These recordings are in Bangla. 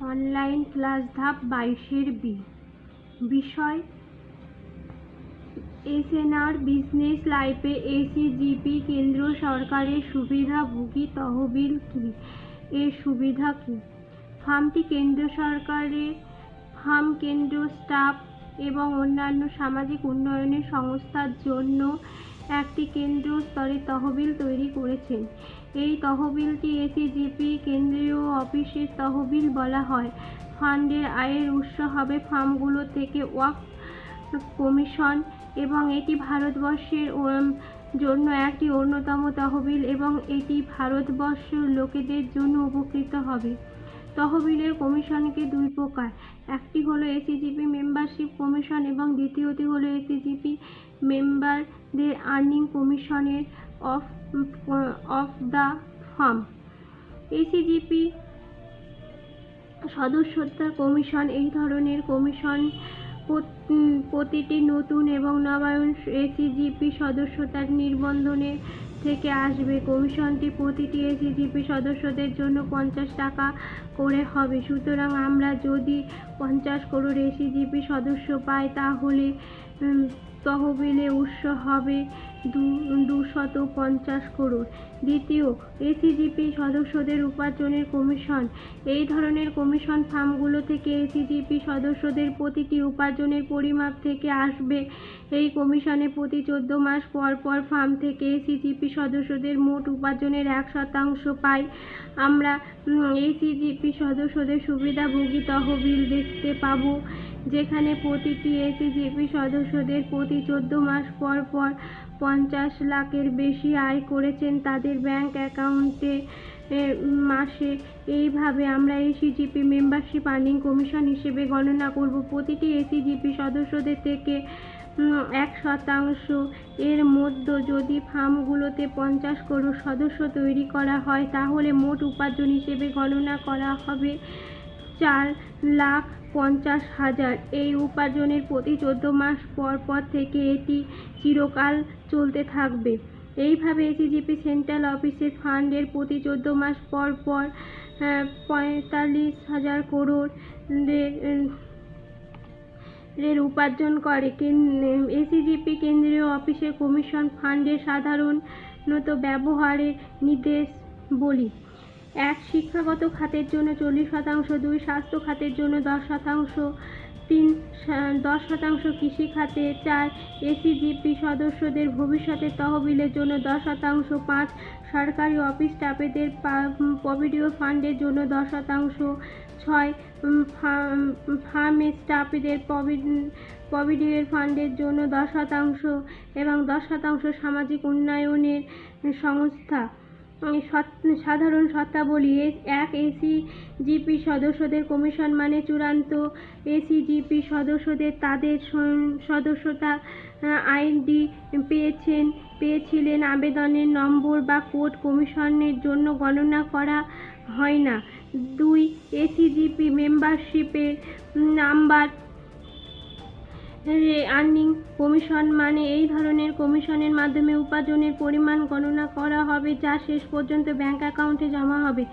অনলাইন ক্লাস ধাপ বাইশের বি। বিষয়, এসএনআর বিজনেস লাইফে এসিজিপি কেন্দ্র সরকারের সুবিধাভোগী তহবিল কি? এর সুবিধা কি? ফার্মটি কেন্দ্র সরকারের ফার্ম কেন্দ্র স্টাফ এবং অন্যান্য সামাজিক উন্নয়নের সংস্থার জন্য একটি কেন্দ্র স্তরে তহবিল তৈরি করেছেন। এই তহবিলটি এসিজিপি কেন্দ্রীয় অফিসের তহবিল বলা হয়। ফান্ডের আয়ের উৎস হবে ফার্মগুলো থেকে ওয়াক কমিশন এবং এটি ভারতবর্ষের জন্য একটি অন্যতম তহবিল এবং এটি ভারতবর্ষের লোকেদের জন্য উপকৃত হবে। তহবিলের কমিশনকে দুই প্রকার। একটি হলো এসিজিপি মেম্বারশিপ কমিশন এবং দ্বিতীয়টি হলো এসিজিপি মেম্বারদের আর্নিং কমিশনের of of the firm. ACGP সদস্যতা commission এই ধরনের কমিশন প্রতিটি নতুন এবং নবায়ন এসিজিপি সদস্যতার নিবন্ধনে থেকে আসবে। কমিশনটি প্রতিটি এসিজিপি সদস্যদের জন্য পঞ্চাশ টাকা করে হবে। সুতরাং আমরা যদি পঞ্চাশ করোড় এসিজিপি সদস্য পাই, তাহলে তহবিলে উৎস হবে দুশত পঞ্চাশ করোড় দ্বিতীয় এসিজিপি সদস্যদের উপার্জনের কমিশন। এই ধরনের কমিশন ফার্মগুলো থেকে এসিজিপি সদস্যদের প্রতিটি উপার্জনের পরিমাপ থেকে আসবে। এই কমিশনে প্রতি চোদ্দ মাস পর পর ফার্ম থেকে এসিজিপি সদস্যদের মোট উপার্জনের এক শতাংশ পাই আমরা এসিজিপি সদস্যদের সুবিধাভোগী তহবিল দেখতে পাবো। যেখানে প্রতিটি এসিজিপি সদস্যদের প্রতি চোদ্দ মাস পর পর পঞ্চাশ লাখের বেশি আয় করেছেন তাদের ব্যাংক অ্যাকাউন্টে মাসে। এইভাবে আমরা এসিজিপি মেম্বারশিপ আর্নিং কমিশন হিসেবে গণনা করব। প্রতিটি এসিজিপি সদস্যদের থেকে এক শতাংশ। এর মধ্যে যদি ফার্মগুলোতে পঞ্চাশ করোড় সদস্য তৈরি করা হয়, তাহলে মোট উপার্জন হিসেবে গণনা করা হবে চার লাখ পঞ্চাশ হাজার। এই উপার্জনের প্রতি চোদ্দ মাস পর পর থেকে এটি চিরকাল চলতে থাকবে। এইভাবে এসিজিপি সেন্ট্রাল অফিসের ফান্ডের প্রতি চোদ্দ মাস পর পর পঁয়তাল্লিশ হাজার করোড় এর উপার্জন করে। এসিজিপি কেন্দ্রীয় অফিসের কমিশন ফান্ডের সাধারণত ব্যবহারের নির্দেশ বলি। এক শিক্ষাগত খাতের জন্য চল্লিশ শতাংশ, দুই স্বাস্থ্য খাতের জন্য দশ শতাংশ, তিন দশ শতাংশ কৃষি খাতে, চার এসিজিপি সদস্যদের ভবিষ্যতের তহবিলের জন্য দশ শতাংশ, পাঁচ সরকারি অফিস স্টাফেদের প্রভিডিও ফান্ডের জন্য দশ শতাংশ, ছয় ফার্ম- স্টাফেদের প্রভিডিও ফান্ডের জন্য দশ শতাংশ এবং দশ শতাংশ সামাজিক উন্নয়নের সংস্থা। সাধারণ শর্তাবলী এক এসি জিপি সদস্যদের কমিশন মানে চূড়ান্ত এসিজিপি সদস্যদের তাদের সদস্যতা আইডি পেয়েছেন, পেয়েছিলেন আবেদনের নম্বর বা কোড কমিশনের জন্য গণনা করা হয় না। দুই এসিজিপি মেম্বারশিপের নাম্বার আর্নিং কমিশন মানে এই ধরনের কমিশনের মাধ্যমে উপার্জনের পরিমাণ গণনা করা হবে যা শেষ পর্যন্ত ব্যাংক অ্যাকাউন্টে জমা হবে।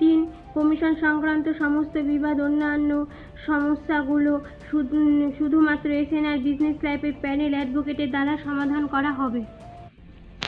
তিন কমিশন সংক্রান্ত সমস্ত বিবাদ অন্যান্য সমস্যাগুলো শুধু শুধুমাত্র এসএনআর বিজনেস লাইফের প্যানেল অ্যাডভোকেটের দ্বারা সমাধান করা হবে।